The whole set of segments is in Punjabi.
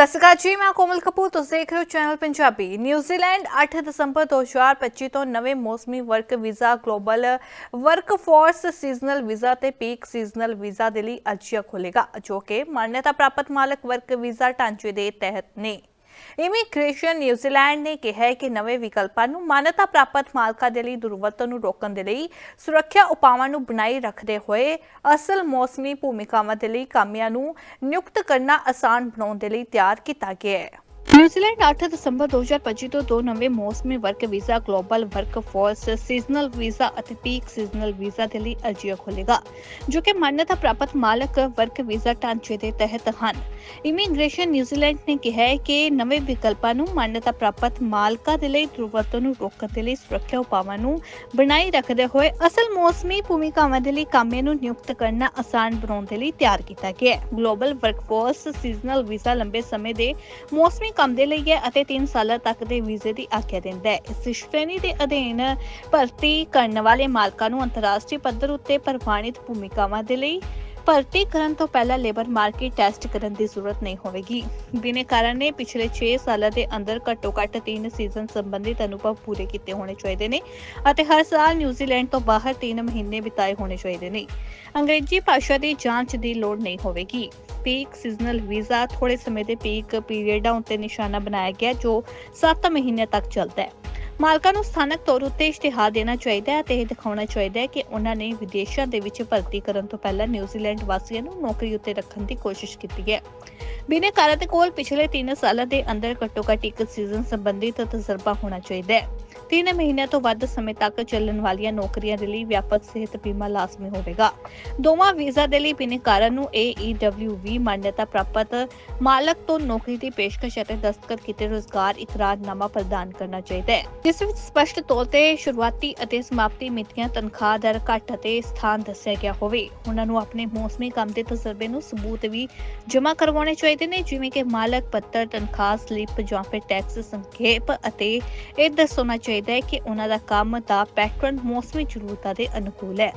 ਸਤਿ ਸ਼੍ਰੀ ਅਕਾਲ ਜੀ, ਮੈਂ ਕੋਮਲ ਕਪੂਰ, ਤੁਸੀਂ ਦੇਖ ਰਹੇ ਹੋ ਚੈਨਲ ਪੰਜਾਬੀ ਨਿਊਜ਼ੀਲੈਂਡ 8 ਦਸੰਬਰ 2025 ਤੋਂ ਨਵੇਂ ਮੌਸਮੀ work visa global workforce seasonal visa ਤੇ ਪੀਕ ਸੀਜ਼ਨਲ ਵੀਜ਼ਾ ਦੇ ਲਈ ਅਰਜ਼ੀਆਂ ਖੋਲੇਗਾ ਜੋ ਕਿ ਮਾਨਤਾ ਪ੍ਰਾਪਤ ਮਾਲਕ ਵਰਕ ਵੀਜ਼ਾ ਢਾਂਚੇ ਦੇ ਤਹਿਤ ਨੇ। ਇਮੀਗ੍ਰੇਸ਼ਨ ਨਿਊਜ਼ੀਲੈਂਡ ਨੇ ਕਿਹਾ ਹੈ ਕਿ ਨਵੇਂ ਵਿਕਲਪਾਂ ਨੂੰ ਮਾਨਤਾ ਪ੍ਰਾਪਤ ਮਾਲਕਾਂ ਦੇ ਲਈ ਦੁਰਵਰਤੋਂ ਨੂੰ ਰੋਕਣ ਦੇ ਲਈ ਸੁਰੱਖਿਆ ਉਪਾਵਾਂ ਨੂੰ ਬਣਾਈ ਰੱਖਦੇ ਹੋਏ ਅਸਲ ਮੌਸਮੀ ਭੂਮਿਕਾਵਾਂ ਦੇ ਲਈ ਕਾਮਿਆਂ ਨੂੰ ਨਿਯੁਕਤ ਕਰਨਾ ਆਸਾਨ ਬਣਾਉਣ ਦੇ ਲਈ ਤਿਆਰ ਕੀਤਾ ਗਿਆ ਹੈ। ਨਿਊਜ਼ੀਲੈਂਡ 8 ਦਸੰਬਰ 2025 ਤੋਂ ਦੋ ਨਵੇਂ ਮੌਸਮੀ work visa, global workforce, seasonal visa ਅਤੇ ਪੀਕ ਸੀਜ਼ਨਲ ਵੀਜ਼ਾ ਦੇ ਲਈ ਅਰਜ਼ੀਆਂ ਖੋਲੇਗਾ ਜੋ ਕਿ ਮਾਨਤਾ ਪ੍ਰਾਪਤ ਮਾਲਕ ਵਰਕ ਵੀਜ਼ਾ ਢਾਂਚੇ ਦੇ ਤਹਿਤ ਹਨ। ਇਮੀਗ੍ਰੇਸ਼ਨ ਨਿਊਜ਼ੀਲੈਂਡ ਨੇ ਕਿਹਾ ਹੈ ਕਿ ਨਵੇਂ ਵਿਕਲਪਾਂ ਨੂੰ ਮਾਨਤਾ ਪ੍ਰਾਪਤ ਮਾਲਕਾਂ ਦੇ ਲਈ, ਦੁਰਵਰਤੋਂ ਨੂੰ ਰੋਕਣ ਦੇ ਲਈ ਸੁਰੱਖਿਆ ਉਪਾਵਾਂ ਨੂੰ ਬਣਾਈ ਰੱਖਦੇ ਹੋਏ ਅਸਲ ਮੌਸਮੀ ਭੂਮਿਕਾਵਾਂ ਦੇ ਲਈ ਕਾਮਿਆਂ ਨੂੰ ਨਿਯੁਕਤ ਕਰਨਾ ਆਸਾਨ ਬਣਾਉਣ ਦੇ ਲਈ ਤਿਆਰ ਕੀਤਾ ਗਿਆ ਹੈ। ਗਲੋਬਲ ਵਰਕਫੋਰਸ, ਸੀਜ਼ਨਲ ਵੀਜ਼ਾ ਲੰਬੇ ਸਮੇਂ ਦੇ ਮੌਸਮੀ ਕੰਮ ਦੇ ਲਈ ਹੈ ਅਤੇ 3 ਸਾਲਾਂ ਤੱਕ ਦੇ ਵੀਜ਼ੇ ਦੀ ਆਗਿਆ ਦਿੰਦਾ ਹੈ। ਇਸ ਸ਼੍ਰੇਣੀ ਦੇ ਅਧੀਨ ਭਰਤੀ ਕਰਨ ਵਾਲੇ ਮਾਲਕਾਂ ਨੂੰ ਅੰਤਰਰਾਸ਼ਟਰੀ ਪੱਧਰ ਉੱਤੇ ਪ੍ਰਮਾਣਿਤ ਭੂਮਿਕਾਵਾਂ ਦੇ ਲਈ ਭਰਤੀ ਕਰਨ ਤੋਂ ਪਹਿਲਾਂ ਲੇਬਰ ਮਾਰਕੀਟ ਟੈਸਟ ਕਰਨ ਦੀ ਜ਼ਰੂਰਤ ਨਹੀਂ ਹੋਵੇਗੀ। ਬਿਨੇਕਾਰਾਂ ਨੇ ਪਿਛਲੇ 6 ਸਾਲਾਂ ਦੇ ਅੰਦਰ ਘੱਟੋ-ਘੱਟ 3 ਸੀਜ਼ਨ ਸੰਬੰਧਿਤ ਅਨੁਭਵ ਪੂਰੇ ਕੀਤੇ ਹੋਣੇ ਚਾਹੀਦੇ ਨੇ ਅਤੇ ਹਰ ਸਾਲ ਨਿਊਜ਼ੀਲੈਂਡ ਤੋਂ ਬਾਹਰ 3 ਮਹੀਨੇ ਬਿਤਾਏ ਹੋਣੇ ਚਾਹੀਦੇ ਨੇ। ਅੰਗਰੇਜ਼ੀ ਭਾਸ਼ਾ ਦੀ ਜਾਂਚ ਦੀ ਲੋੜ ਨਹੀਂ ਹੋਵੇਗੀ। ਪੀਕ ਸੀਜ਼ਨਲ ਵੀਜ਼ਾ ਥੋੜੇ ਸਮੇਂ ਦੇ ਪੀਕ ਪੀਰੀਅਡਾਂ ਉੱਤੇ ਨਿਸ਼ਾਨਾ ਬਣਾਇਆ ਗਿਆ ਜੋ 7 ਮਹੀਨੇ ਤੱਕ ਚੱਲਦਾ ਹੈ। ਮਾਲਕਾਂ ਨੂੰ ਸਥਾਨਕ ਤੌਰ ਉੱਤੇ ਇਸ਼ਤਿਹਾਰ ਦੇਣਾ ਚਾਹੀਦਾ ਹੈ ਅਤੇ ਇਹ ਦਿਖਾਉਣਾ ਚਾਹੀਦਾ ਹੈ ਕਿ ਉਹਨਾਂ ਨੇ ਵਿਦੇਸ਼ਾਂ ਦੇ ਵਿੱਚ ਭਰਤੀ ਕਰਨ ਤੋਂ ਪਹਿਲਾਂ ਨਿਊਜ਼ੀਲੈਂਡ ਵਾਸੀਆਂ ਨੂੰ ਨੌਕਰੀ ਉੱਤੇ ਰੱਖਣ ਦੀ ਕੋਸ਼ਿਸ਼ ਕੀਤੀ ਹੈ। ਬਿਨੇਕਾਰਾਂ ਦੇ ਕੋਲ ਪਿਛਲੇ 3 ਸਾਲਾਂ ਦੇ ਅੰਦਰ ਘੱਟੋ-ਘੱਟ ਇੱਕ ਸੀਜ਼ਨ ਸੰਬੰਧਿਤ ਤਜਰਬਾ ਹੋਣਾ ਚਾਹੀਦਾ ਹੈ। 3 ਮਹੀਨਿਆਂ ਤੋਂ ਵੱਧ ਸਮੇਂ ਤੱਕ ਚੱਲਣ ਵਾਲੀਆਂ ਨੌਕਰੀਆਂ ਦੇ ਲਈ ਵਿਆਪਕ ਸਿਹਤ ਬੀਮਾ ਲਾਜ਼ਮੀ ਹੋਵੇਗਾ। ਦੋਵਾਂ ਵੀਜ਼ਾ ਦੇ ਲਈ ਬਿਨੇਕਾਰਾਂ ਨੂੰ AEWV ਮਾਨਤਾ ਪ੍ਰਾਪਤ ਮਾਲਕ ਤੋਂ ਨੌਕਰੀ ਦੀ ਪੇਸ਼ਕਸ਼ ਅਤੇ ਦਸਤਖਤ ਕੀਤੇ ਰੋਜ਼ਗਾਰ ਇਕਰਾਰਨਾਮਾ ਪ੍ਰਦਾਨ ਕਰਨਾ ਚਾਹੀਦਾ ਹੈ। ਜਿਸ ਵਿੱਚ ਸਪਸ਼ਟ ਤੌਰ ਤੇ ਸ਼ੁਰੂਆਤੀ ਅਤੇ ਸਮਾਪਤੀ ਮਿਤੀਆਂ ਤਨਖਾਹ ਦਰ ਘੱਟ ਅਤੇ ਸਥਾਨ ਦੱਸਿਆ ਗਿਆ ਹੋਵੇ। ਉਹਨਾਂ ਨੂੰ ਆਪਣੇ ਮੌਸਮੀ ਕੰਮ ਦੇ ਤਜਰਬੇ ਨੂੰ ਸਬੂਤ ਵੀ ਜਮ੍ਹਾਂ ਕਰਵਾਉਣੇ ਚਾਹੀਦੇ ਨੇ, ਜਿਵੇਂ ਕਿ ਮਾਲਕ ਪੱਤਰ, ਤਨਖਾਹ, ਸਲਿੱਪ ਜਾਂ ਫਿਰ ਟੈਕਸ ਸੰਖੇਪ ਅਤੇ ਇਹ ਦੱਸਣਾ ਚਾਹੀਦਾ ਹੈ ਕਿ ਉਹਨਾਂ ਦਾ ਕੰਮ ਦਾ ਪੈਟਰਨ ਮੌਸਮੀ ਜ਼ਰੂਰਤਾਂ ਦੇ ਅਨੁਕੂਲ ਹੈ।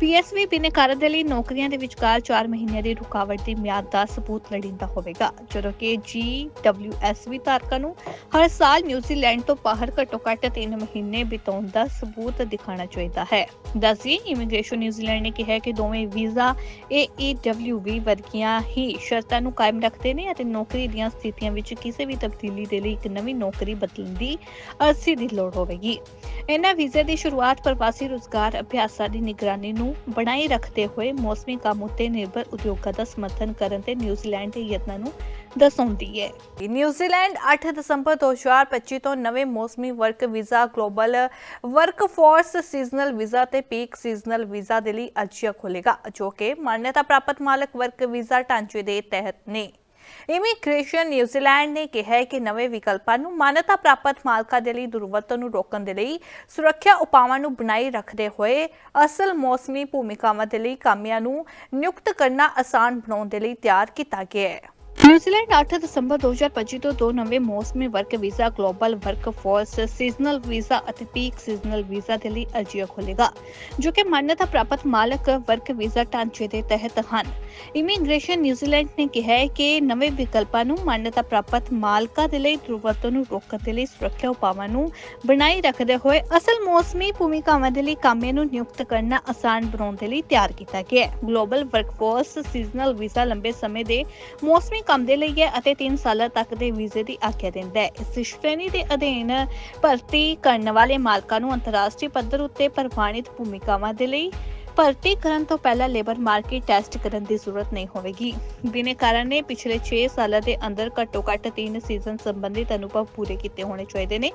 ਪੀਐਸਵੀ ਬਿਨੇਕਾਰ ਦੇ ਲਈ ਨੌਕਰੀਆਂ ਦੇ ਵਿਚਕਾਰ 4 ਮਹੀਨਿਆਂ ਦੀ ਰੁਕਾਵਟ ਦੀ ਮਿਆਦ ਦਾ ਸਬੂਤ ਲੋੜੀਂਦਾ ਹੋਵੇਗਾ, ਜਦੋਂ ਕਿ ਜੀਡਬਲਯੂਐਸਵੀ ਧਾਰਕਾਂ ਨੂੰ ਹਰ ਸਾਲ ਨਿਊਜ਼ੀਲੈਂਡ ਤੋਂ ਬਾਹਰ ਘੱਟੋ-ਘੱਟ 3 ਮਹੀਨੇ ਬਿਤਾਉਣ ਦਾ ਸਬੂਤ ਦਿਖਾਉਣਾ ਚਾਹੀਦਾ ਹੈ। ਦੱਸੀ ਇਮੀਗ੍ਰੇਸ਼ਨ ਨਿਊਜ਼ੀਲੈਂਡ ਨੇ ਕਿਹਾ ਕਿ ਦੋਵੇਂ ਵੀਜ਼ਾ AEWV ਵਰਗੀਆਂ ਹੀ ਸ਼ਰਤਾਂ ਨੂੰ ਕਾਇਮ ਰੱਖਦੇ ਨੇ ਅਤੇ ਨੌਕਰੀ ਦੀਆਂ ਸਥਿਤੀਆਂ ਵਿੱਚ ਕਿਸੇ ਵੀ ਤਬਦੀਲੀ ਦੇ ਲਈ ਇੱਕ ਨਵੀਂ ਨੌਕਰੀ ਬਦਲਣ ਦੀ ਅਰਜ਼ੀ ਦੀ ਲੋੜ ਹੋਵੇਗੀ। ਇਹਨਾਂ ਵੀਜ਼ੇ ਦੀ ਸ਼ੁਰੂਆਤ ਪ੍ਰਵਾਸੀ ਰੁਜ਼ਗਾਰ ਅਭਿਆਸਾਂ ਦੀ ਨਿਗਰਾਨੀ ਨੂੰ ਬਣਾਈ ਰੱਖਦੇ ਹੋਏ ਮੌਸਮੀ ਕੰਮ ਉੱਤੇ ਨਿਰਭਰ ਉਦਯੋਗਾਂ ਦਾ ਸਮਰਥਨ ਕਰਨ ਤੇ ਨਿਊਜ਼ੀਲੈਂਡ ਦੇ ਯਤਨਾਂ ਨੂੰ ਦਰਸਾਉਂਦੀ ਹੈ। ਨਿਊਜ਼ੀਲੈਂਡ 8 ਦਸੰਬਰ 2025 ਤੋਂ ਨਵੇਂ ਮੌਸਮੀ work visa, global workforce seasonal visa ਤੇ ਪੀਕ ਸੀਜ਼ਨਲ ਵੀਜ਼ਾ ਦੇ ਲਈ ਅਰਜ਼ੀਆਂ ਖੋਲੇਗਾ ਜੋ ਕਿ ਮਾਨਤਾ ਪ੍ਰਾਪਤ ਮਾਲਕ ਵਰਕ ਵੀਜ਼ਾ ਢਾਂਚੇ ਦੇ ਤਹਿਤ ਨੇ। ਇਮੀਗ੍ਰੇਸ਼ਨ ਨਿਊਜ਼ੀਲੈਂਡ ਨੇ ਕਿਹਾ ਹੈ ਕਿ ਨਵੇਂ ਵਿਕਲਪਾਂ ਨੂੰ ਮਾਨਤਾ ਪ੍ਰਾਪਤ ਮਾਲਕਾਂ ਦੇ ਲਈ ਦੁਰਵਰਤੋਂ ਨੂੰ ਰੋਕਣ ਦੇ ਲਈ ਸੁਰੱਖਿਆ ਉਪਾਵਾਂ ਨੂੰ ਬਣਾਈ ਰੱਖਦੇ ਹੋਏ ਅਸਲ ਮੌਸਮੀ ਭੂਮਿਕਾਵਾਂ ਦੇ ਲਈ ਕਾਮਿਆਂ ਨੂੰ ਨਿਯੁਕਤ ਕਰਨਾ ਆਸਾਨ ਬਣਾਉਣ ਦੇ ਲਈ ਤਿਆਰ ਕੀਤਾ ਗਿਆ ਹੈ। ਨਿਊਜ਼ੀਲੈਂਡ 8 ਦਸੰਬਰ 2025 ਤੋਂ ਦੋ ਨਵੇਂ ਮੌਸਮੀ work visa, global workforce, seasonal visa ਅਤੇ ਪੀਕ ਸੀਜ਼ਨਲ ਵੀਜ਼ਾ ਦੇ ਲਈ ਅਰਜ਼ੀਆਂ ਖੋਲੇਗਾ ਜੋ ਕਿ ਮਾਨਤਾ ਪ੍ਰਾਪਤ ਮਾਲਕ ਵਰਕ ਵੀਜ਼ਾ ਢਾਂਚੇ ਦੇ ਤਹਿਤ ਹਨ। ਇਮੀਗ੍ਰੇਸ਼ਨ ਨਿਊਜ਼ੀਲੈਂਡ ਨੇ ਕਿਹਾ ਹੈ ਕਿ ਨਵੇਂ ਵਿਕਲਪਾਂ ਨੂੰ ਮਾਨਤਾ ਪ੍ਰਾਪਤ ਮਾਲਕਾਂ ਦੇ ਲਈ, ਦੁਰਵਰਤੋਂ ਨੂੰ ਰੋਕਣ ਦੇ ਲਈ ਸੁਰੱਖਿਆ ਉਪਾਵਾਂ ਨੂੰ ਬਣਾਈ ਰੱਖਦੇ ਹੋਏ ਅਸਲ ਮੌਸਮੀ ਭੂਮਿਕਾਵਾਂ ਦੇ ਲਈ ਕਾਮਿਆਂ ਨੂੰ ਨਿਯੁਕਤ ਕਰਨਾ ਆਸਾਨ ਬਣਾਉਣ ਦੇ ਲਈ ਤਿਆਰ ਕੀਤਾ ਗਿਆ ਹੈ। ਗਲੋਬਲ ਵਰਕਫੋਰਸ, ਸੀਜ਼ਨਲ ਵੀਜ਼ਾ ਲੰਬੇ ਸਮੇਂ ਦੇ ਮੌਸਮੀ ਕੰਮ ਦੇ ਲਈ ਹੈ ਅਤੇ 3 ਸਾਲਾਂ ਤੱਕ ਦੇ ਵੀਜ਼ੇ ਦੀ ਆਗਿਆ ਦਿੰਦਾ ਹੈ। ਇਸ ਸ਼੍ਰੇਣੀ ਦੇ ਅਧੀਨ ਭਰਤੀ ਕਰਨ ਵਾਲੇ ਮਾਲਕਾਂ ਨੂੰ ਅੰਤਰਰਾਸ਼ਟਰੀ ਪੱਧਰ ਉੱਤੇ ਪ੍ਰਵਾਨਿਤ ਭੂਮਿਕਾਵਾਂ ਦੇ ਲਈ ਭਰਤੀ ਕਰਨ ਤੋਂ ਪਹਿਲਾਂ ਲੇਬਰ ਮਾਰਕੀਟ ਟੈਸਟ ਕਰਨ ਦੀ ਜ਼ਰੂਰਤ ਨਹੀਂ ਹੋਵੇਗੀ। ਬਿਨੇਕਾਰਾਂ ਨੇ ਪਿਛਲੇ 6 ਸਾਲਾਂ ਦੇ ਅੰਦਰ ਘੱਟੋ-ਘੱਟ 3 ਸੀਜ਼ਨ ਸੰਬੰਧਿਤ ਅਨੁਭਵ ਪੂਰੇ ਕੀਤੇ ਹੋਣੇ ਚਾਹੀਦੇ ਨੇ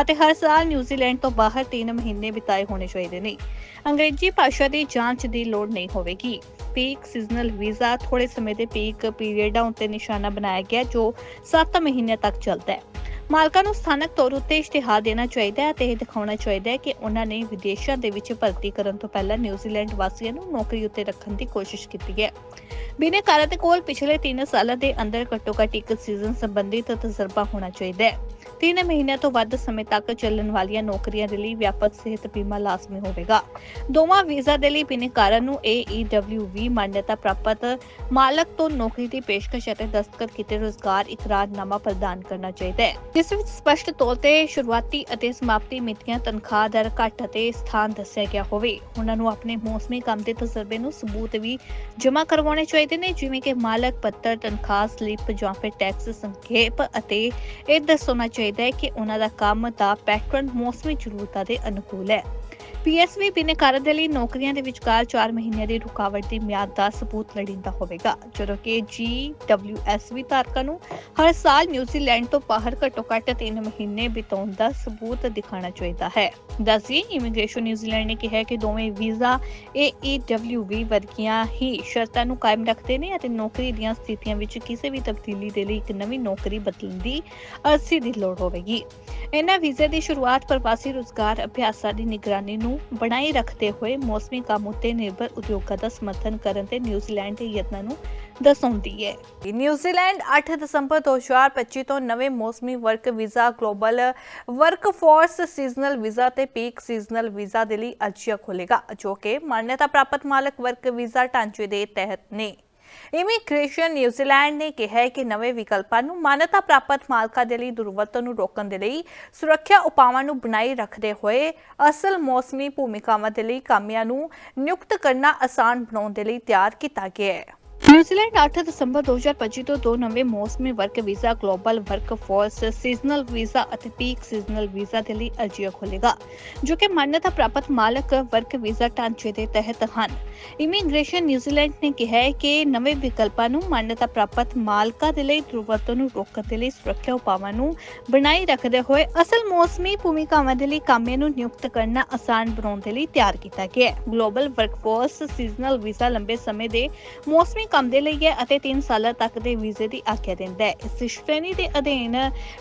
ਅਤੇ ਹਰ ਸਾਲ ਨਿਊਜ਼ੀਲੈਂਡ ਤੋਂ ਬਾਹਰ 3 ਮਹੀਨੇ ਬਿਤਾਏ ਹੋਣੇ ਚਾਹੀਦੇ ਨੇ। ਅੰਗਰੇਜ਼ੀ ਭਾਸ਼ਾ ਦੀ ਜਾਂਚ ਦੀ ਲੋੜ ਨਹੀਂ ਹੋਵੇਗੀ। ਪੀਕ ਸੀਜ਼ਨਲ ਵੀਜ਼ਾ ਥੋੜੇ ਸਮੇਂ ਦੇ ਪੀਕ ਪੀਰੀਅਡਾਂ ਉੱਤੇ ਨਿਸ਼ਾਨਾ ਬਣਾਇਆ ਗਿਆ ਜੋ 7 ਮਹੀਨੇ ਤੱਕ ਚੱਲਦਾ ਹੈ। ਮਾਲਕਾਂ ਨੂੰ ਸਥਾਨਕ ਤੌਰ ਉੱਤੇ ਇਸ਼ਤਿਹਾਰ ਦੇਣਾ ਚਾਹੀਦਾ ਹੈ ਅਤੇ ਇਹ ਦਿਖਾਉਣਾ ਚਾਹੀਦਾ ਹੈ ਕਿ ਉਹਨਾਂ ਨੇ ਵਿਦੇਸ਼ਾਂ ਦੇ ਵਿੱਚ ਭਰਤੀ ਕਰਨ ਤੋਂ ਪਹਿਲਾਂ ਨਿਊਜ਼ੀਲੈਂਡ ਵਾਸੀਆਂ ਨੂੰ ਨੌਕਰੀ ਉੱਤੇ ਰੱਖਣ ਦੀ ਕੋਸ਼ਿਸ਼ ਕੀਤੀ ਹੈ। ਬਿਨੇਕਾਰਾਂ ਦੇ ਕੋਲ ਪਿਛਲੇ 3 ਸਾਲਾਂ ਦੇ ਅੰਦਰ ਘੱਟੋ-ਘੱਟ ਇੱਕ ਸੀਜ਼ਨ ਸੰਬੰਧਿਤ ਤਜਰਬਾ ਹੋਣਾ ਚਾਹੀਦਾ ਹੈ। 3 ਮਹੀਨਿਆਂ ਤੋਂ ਵੱਧ ਸਮੇਂ ਤੱਕ ਚੱਲਣ ਵਾਲੀਆਂ ਨੌਕਰੀਆਂ ਦੇ ਲਈ ਵਿਆਪਕ ਸਿਹਤ ਬੀਮਾ ਲਾਜ਼ਮੀ ਹੋਵੇਗਾ। ਦੋਵਾਂ ਵੀਜ਼ਾ ਦੇ ਲਈ ਬਿਨੇਕਾਰਾਂ ਨੂੰ AEWV ਮਾਨਤਾ ਪ੍ਰਾਪਤ ਮਾਲਕ ਤੋਂ ਨੌਕਰੀ ਦੀ ਪੇਸ਼ਕਸ਼ ਅਤੇ ਦਸਤਖਤ ਕੀਤੇ ਰੋਜ਼ਗਾਰ ਇਕਰਾਰਨਾਮਾ ਪ੍ਰਦਾਨ ਕਰਨਾ ਚਾਹੀਦਾ ਹੈ। ਜਿਸ ਵਿੱਚ ਸਪਸ਼ਟ ਤੌਰ ਤੇ ਸ਼ੁਰੂਆਤੀ ਅਤੇ ਸਮਾਪਤੀ ਮਿਤੀਆਂ ਤਨਖਾਹ ਦਰ ਘੱਟ ਅਤੇ ਸਥਾਨ ਦੱਸਿਆ ਗਿਆ ਹੋਵੇ, ਉਹਨਾਂ ਨੂੰ ਆਪਣੇ ਮੌਸਮੀ ਕੰਮ ਦੇ ਤਜਰਬੇ ਨੂੰ ਸਬੂਤ ਵੀ ਜਮ੍ਹਾਂ ਕਰਵਾਉਣੇ ਚਾਹੀਦੇ ਨੇ, ਜਿਵੇਂ ਕਿ ਮਾਲਕ ਪੱਤਰ, ਤਨਖਾਹ, ਸਲਿੱਪ ਜਾਂ ਫਿਰ ਟੈਕਸ ਸੰਖੇਪ ਅਤੇ ਇਹ ਦੱਸਣਾ ਚਾਹੀਦਾ ਹੈ ਕਿ ਉਹਨਾਂ ਦਾ ਕੰਮ ਦਾ ਪੈਟਰਨ ਮੌਸਮੀ ਜ਼ਰੂਰਤਾਂ ਦੇ ਅਨੁਕੂਲ ਹੈ। ਪੀਐਸਵੀ ਬਿਨੇਕਾਰਾਂ ਦੇ ਲਈ ਨੌਕਰੀਆਂ ਦੇ ਵਿਚਕਾਰ 4 ਮਹੀਨਿਆਂ ਦੀ ਰੁਕਾਵਟ ਦੀ ਮਿਆਦ ਦਾ ਸਬੂਤ ਲੋੜੀਂਦਾ ਹੋਵੇਗਾ। ਜਦੋਂ ਕਿ GWSV ਧਾਰਕਾਂ ਨੂੰ ਹਰ ਸਾਲ ਨਿਊਜ਼ੀਲੈਂਡ ਤੋਂ ਬਾਹਰ ਘੱਟੋ-ਘੱਟ 3 ਮਹੀਨੇ ਬਿਤਾਉਣ ਦਾ ਸਬੂਤ ਦਿਖਾਉਣਾ ਚਾਹੀਦਾ ਹੈ। ਦੱਸੀ ਇਮੀਗ੍ਰੇਸ਼ਨ ਨਿਊਜ਼ੀਲੈਂਡ ਨੇ ਕਿਹਾ ਕਿ ਦੋਵੇਂ ਵੀਜ਼ਾ AEWV ਵਰਗੀਆਂ ਹੀ ਸ਼ਰਤਾਂ ਨੂੰ ਕਾਇਮ ਰੱਖਦੇ ਨੇ ਅਤੇ ਨੌਕਰੀ ਦੀਆਂ ਸਥਿਤੀਆਂ ਵਿੱਚ ਕਿਸੇ ਵੀ ਤਬਦੀਲੀ ਦੇ ਲਈ ਇੱਕ ਨਵੀਂ ਨੌਕਰੀ ਬਦਲਣ ਦੀ ਅਰਜ਼ੀ ਦੀ ਲੋੜ ਹੋਵੇਗੀ। ਇਹਨਾਂ ਵੀਜ਼ੇ ਦੀ ਸ਼ੁਰੂਆਤ ਪ੍ਰਵਾਸੀ ਰੁਜ਼ਗਾਰ ਅਭਿਆਸਾਂ ਦੀ ਨਿਗਰਾਨੀ ਨੂੰ ਬਣਾਈ ਰੱਖਦੇ ਹੋਏ ਮੌਸਮੀ ਕੰਮ ਉੱਤੇ ਨਿਰਭਰ ਉਦਯੋਗਾਂ ਦਾ ਸਮਰਥਨ ਕਰਨ ਤੇ ਨਿਊਜ਼ੀਲੈਂਡ ਦੇ ਯਤਨਾਂ ਨੂੰ ਦਰਸਾਉਂਦੀ ਹੈ। ਨਿਊਜ਼ੀਲੈਂਡ 8 ਦਸੰਬਰ 2025 ਤੋਂ ਨਵੇਂ ਮੌਸਮੀ work visa, global workforce seasonal visa ਤੇ ਪੀਕ ਸੀਜ਼ਨਲ ਵੀਜ਼ਾ ਦੇ ਲਈ ਅਰਜ਼ੀਆਂ ਖੋਲੇਗਾ ਜੋ ਕਿ ਮਾਨਤਾ ਪ੍ਰਾਪਤ ਮਾਲਕ ਵਰਕ ਵੀਜ਼ਾ ਢਾਂਚੇ ਦੇ ਤਹਿਤ ਨੇ। ਇਮੀਗ੍ਰੇਸ਼ਨ ਨਿਊਜ਼ੀਲੈਂਡ ਨੇ ਕਿਹਾ ਹੈ ਕਿ ਨਵੇਂ ਵਿਕਲਪਾਂ ਨੂੰ ਮਾਨਤਾ ਪ੍ਰਾਪਤ ਮਾਲਕਾਂ ਦੇ ਲਈ ਦੁਰਵਰਤੋਂ ਨੂੰ ਰੋਕਣ ਦੇ ਲਈ ਸੁਰੱਖਿਆ ਉਪਾਵਾਂ ਨੂੰ ਬਣਾਈ ਰੱਖਦੇ ਹੋਏ ਅਸਲ ਮੌਸਮੀ ਭੂਮਿਕਾਵਾਂ ਦੇ ਲਈ ਕਾਮਿਆਂ ਨੂੰ ਨਿਯੁਕਤ ਕਰਨਾ ਆਸਾਨ ਬਣਾਉਣ ਦੇ ਲਈ ਤਿਆਰ ਕੀਤਾ ਗਿਆ ਹੈ। ਨਿਊਜ਼ੀਲੈਂਡ 8 ਦਸੰਬਰ 2025 ਤੋਂ ਦੋ ਨਵੇਂ ਮੌਸਮੀ work visa, global workforce seasonal visa ਅਤੇ ਪੀਕ ਸੀਜ਼ਨਲ ਵੀਜ਼ਾ ਦੇ ਲਈ ਅਰਜ਼ੀਆਂ ਖੋਲੇਗਾ ਜੋ ਕਿ ਮਾਨਤਾ ਪ੍ਰਾਪਤ ਮਾਲਕ ਵਰਕ ਵੀਜ਼ਾ ਢਾਂਚੇ ਦੇ ਤਹਿਤ ਹਨ। ਇਮੀਗ੍ਰੇਸ਼ਨ ਨਿਊਜ਼ੀਲੈਂਡ ਨੇ ਕਿਹਾ ਹੈ ਕਿ ਨਵੇਂ ਵਿਕਲਪਾਂ ਨੂੰ ਮਾਨਤਾ ਪ੍ਰਾਪਤ ਮਾਲਕਾਂ ਦੇ ਲਈ ਦੁਰਵਰਤੋਂ ਨੂੰ ਰੋਕਣ ਦੇ ਲਈ ਸੁਰੱਖਿਆ ਉਪਾਵਾਂ ਨੂੰ ਬਣਾਈ ਰੱਖਦੇ ਹੋਏ ਅਸਲ ਮੌਸਮੀ ਭੂਮਿਕਾਵਾਂ ਦੇ ਲਈ ਕਾਮਿਆਂ ਨੂੰ ਨਿਯੁਕਤ ਕਰਨਾ ਆਸਾਨ ਬਣਾਉਣ ਦੇ ਲਈ ਤਿਆਰ ਕੀਤਾ ਗਿਆ ਹੈ। ਗਲੋਬਲ ਵਰਕਫੋਰਸ ਸੀਜ਼ਨਲ ਵੀਜ਼ਾ ਲੰਬੇ ਸਮੇਂ ਦੇ ਮੌਸਮੀ ਕੰਮ ਦੇ ਲਈ ਹੈ ਅਤੇ 3 ਸਾਲਾਂ ਤੱਕ ਦੇ ਵੀਜ਼ੇ ਦੀ ਆਗਿਆ ਦਿੰਦਾ ਹੈ। ਇਸ ਸ਼੍ਰੇਣੀ ਦੇ ਅਧੀਨ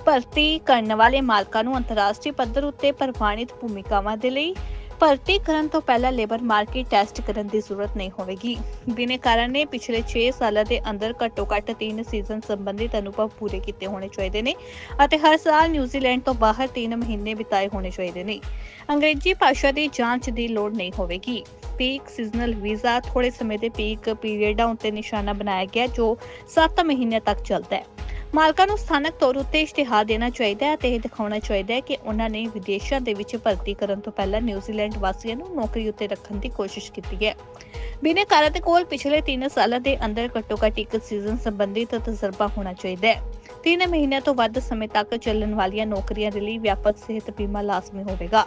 ਭਰਤੀ ਕਰਨ ਵਾਲੇ ਮਾਲਕਾਂ ਨੂੰ ਅੰਤਰਰਾਸ਼ਟਰੀ ਪੱਧਰ ਉੱਤੇ ਪ੍ਰਮਾਣਿਤ ਭੂਮਿਕਾਵਾਂ ਦੇ ਲਈ ਭਰਤੀ ਕਰਨ ਤੋਂ ਪਹਿਲਾਂ ਲੇਬਰ ਮਾਰਕੀਟ ਟੈਸਟ ਕਰਨ ਦੀ ਜ਼ਰੂਰਤ ਨਹੀਂ ਹੋਵੇਗੀ। ਬਿਨੇਕਾਰਾਂ ਨੇ ਪਿਛਲੇ 6 ਸਾਲਾਂ ਦੇ ਅੰਦਰ ਘੱਟੋ-ਘੱਟ 3 ਸੀਜ਼ਨ ਸੰਬੰਧਿਤ ਅਨੁਭਵ ਪੂਰੇ ਕੀਤੇ ਹੋਣੇ ਚਾਹੀਦੇ ਨੇ ਅਤੇ ਹਰ ਸਾਲ ਨਿਊਜ਼ੀਲੈਂਡ ਤੋਂ ਬਾਹਰ 3 ਮਹੀਨੇ ਬਿਤਾਏ ਹੋਣੇ ਚਾਹੀਦੇ ਨੇ। ਅੰਗਰੇਜ਼ੀ ਭਾਸ਼ਾ ਦੀ ਜਾਂਚ ਦੀ ਲੋੜ ਨਹੀਂ ਹੋਵੇਗੀ। ਪੀਕ ਸੀਜ਼ਨਲ ਵੀਜ਼ਾ ਥੋੜੇ ਸਮੇਂ ਦੇ ਪੀਕ ਪੀਰੀਅਡਾਂ ਉੱਤੇ ਨਿਸ਼ਾਨਾ ਬਣਾਇਆ ਗਿਆ ਜੋ 7 ਮਹੀਨੇ ਤੱਕ ਚੱਲਦਾ ਹੈ। ਮਾਲਕਾਂ ਨੂੰ ਸਥਾਨਕ ਤੌਰ ਉੱਤੇ ਇਸ਼ਤਿਹਾਰ ਦੇਣਾ ਚਾਹੀਦਾ ਹੈ ਅਤੇ ਇਹ ਦਿਖਾਉਣਾ ਚਾਹੀਦਾ ਹੈ ਕਿ ਉਹਨਾਂ ਨੇ ਵਿਦੇਸ਼ਾਂ ਦੇ ਵਿੱਚ ਭਰਤੀ ਕਰਨ ਤੋਂ ਪਹਿਲਾਂ ਨਿਊਜ਼ੀਲੈਂਡ ਵਾਸੀਆਂ ਨੂੰ ਨੌਕਰੀ ਉੱਤੇ ਰੱਖਣ ਦੀ ਕੋਸ਼ਿਸ਼ ਕੀਤੀ ਹੈ। ਬਿਨੇਕਾਰਾਂ ਦੇ ਕੋਲ ਪਿਛਲੇ 3 ਸਾਲਾਂ ਦੇ ਅੰਦਰ ਘੱਟੋ-ਘੱਟ ਇੱਕ ਸੀਜ਼ਨ ਸੰਬੰਧਿਤ ਤਜਰਬਾ ਹੋਣਾ ਚਾਹੀਦਾ ਹੈ। 3 ਮਹੀਨਿਆਂ ਤੋਂ ਵੱਧ ਸਮੇਂ ਤੱਕ ਚੱਲਣ ਵਾਲੀਆਂ ਨੌਕਰੀਆਂ ਦੇ ਲਈ ਵਿਆਪਕ ਸਿਹਤ ਬੀਮਾ ਲਾਜ਼ਮੀ ਹੋਵੇਗਾ।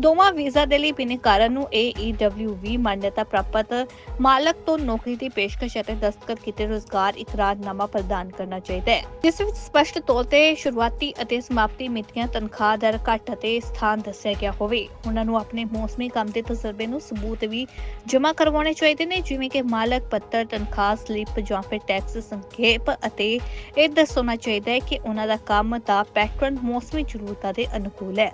ਦੋਵਾਂ ਵੀਜ਼ਾ ਦੇ ਲਈ ਬਿਨੇਕਾਰਾਂ ਨੂੰ AEWV ਮਾਨਤਾ ਪ੍ਰਾਪਤ ਮਾਲਕ ਤੋਂ ਨੌਕਰੀ ਦੀ ਪੇਸ਼ਕਸ਼ ਅਤੇ ਦਸਤਖਤ ਕੀਤੇ ਰੋਜ਼ਗਾਰ ਇਕਰਾਰਨਾਮਾ ਪ੍ਰਦਾਨ ਕਰਨਾ ਚਾਹੀਦਾ ਹੈ। ਜਿਸ ਵਿੱਚ ਸਪਸ਼ਟ ਤੌਰ ਤੇ ਸ਼ੁਰੂਆਤੀ ਅਤੇ ਸਮਾਪਤੀ ਮਿਤੀਆਂ ਤਨਖਾਹ ਦਰ ਘੱਟ ਅਤੇ ਸਥਾਨ ਦੱਸਿਆ ਗਿਆ ਹੋਵੇ, ਉਹਨਾਂ ਨੂੰ ਆਪਣੇ ਮੌਸਮੀ ਕੰਮ ਦੇ ਤਜਰਬੇ ਨੂੰ ਸਬੂਤ ਵੀ ਜਮ੍ਹਾਂ ਕਰਵਾਉਣੇ ਚਾਹੀਦੇ ਨੇ, ਜਿਵੇਂ ਕਿ ਮਾਲਕ ਪੱਤਰ, ਤਨਖਾਹ, ਸਲਿੱਪ ਜਾਂ ਫਿਰ ਟੈਕਸ ਸੰਖੇਪ ਅਤੇ ਇਹ ਦੱਸਣਾ ਚਾਹੀਦਾ ਹੈ ਕਿ ਉਹਨਾਂ ਦਾ ਕੰਮ ਦਾ ਪੈਟਰਨ ਮੌਸਮੀ ਜ਼ਰੂਰਤਾਂ ਦੇ ਅਨੁਕੂਲ ਹੈ।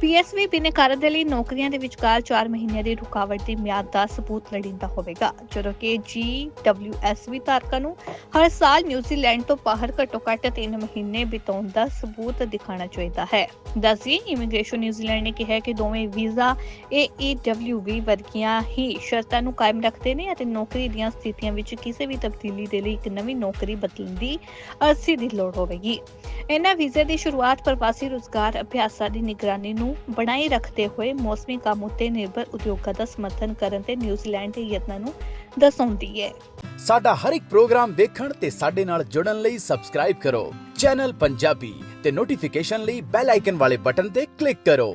ਪੀਐਸਵੀ ਬਿਨੇਕਾਰਾਂ ਦੇ ਲਈ ਨੌਕਰੀਆਂ ਦੇ ਵਿਚਕਾਰ 4 ਮਹੀਨਿਆਂ ਦੀ ਰੁਕਾਵਟ ਦੀ ਮਿਆਦ ਦਾ ਸਬੂਤ ਲੋੜੀਂਦਾ ਹੋਵੇਗਾ, ਜਦੋਂ ਕਿ GWSV ਧਾਰਕਾਂ ਨੂੰ ਹਰ ਸਾਲ ਨਿਊਜ਼ੀਲੈਂਡ ਤੋਂ ਬਾਹਰ ਘੱਟੋ-ਘੱਟ 3 ਮਹੀਨੇ ਬਿਤਾਉਣ ਦਾ ਸਬੂਤ ਦਿਖਾਉਣਾ ਚਾਹੀਦਾ ਹੈ। ਦੱਸੀ ਇਮੀਗ੍ਰੇਸ਼ਨ ਨਿਊਜ਼ੀਲੈਂਡ ਨੇ ਕਿਹਾ ਕਿ ਦੋਵੇਂ ਵੀਜ਼ਾ AEWV ਵਰਗੀਆਂ ਹੀ ਸ਼ਰਤਾਂ ਨੂੰ ਕਾਇਮ ਰੱਖਦੇ ਨੇ ਅਤੇ ਨੌਕਰੀ ਦੀਆਂ ਸਥਿਤੀਆਂ ਵਿੱਚ ਕਿਸੇ ਵੀ ਤਬਦੀਲੀ ਦੇ ਲਈ ਇੱਕ ਨਵੀਂ ਨੌਕਰੀ ਬਦਲਣ ਦੀ ਅਰਜ਼ੀ ਦੀ ਲੋੜ ਹੋਵੇਗੀ। ਇਹਨਾਂ ਵੀਜ਼ੇ ਦੀ ਸ਼ੁਰੂਆਤ ਪ੍ਰਵਾਸੀ ਰੁਜ਼ਗਾਰ ਅਭਿਆਸਾਂ ਦੀ ਨਿਗਰਾਨੀ ਨੂੰ ਨੂੰ ਬਣਾਈ ਰੱਖਦੇ ਹੋਏ ਮੌਸਮੀ ਕੰਮ ਉੱਤੇ ਨਿਰਭਰ ਉਦਯੋਗਾਂ ਦਾ ਸਮਰਥਨ ਕਰਨ ਤੇ ਨਿਊਜ਼ੀਲੈਂਡ ਦੇ ਯਤਨਾਂ ਨੂੰ ਦਰਸਾਉਂਦੀ ਹੈ। ਸਾਡਾ ਹਰ ਇੱਕ ਪ੍ਰੋਗਰਾਮ ਦੇਖਣ ਤੇ ਸਾਡੇ ਨਾਲ ਜੁੜਨ ਲਈ ਸਬਸਕ੍ਰਾਈਬ ਕਰੋ। ਚੈਨਲ ਪੰਜਾਬੀ ਤੇ ਨੋਟੀਫਿਕੇਸ਼ਨ ਲਈ ਬੈਲ ਆਈਕਨ ਵਾਲੇ ਬਟਨ ਤੇ ਕਲਿੱਕ ਕਰੋ।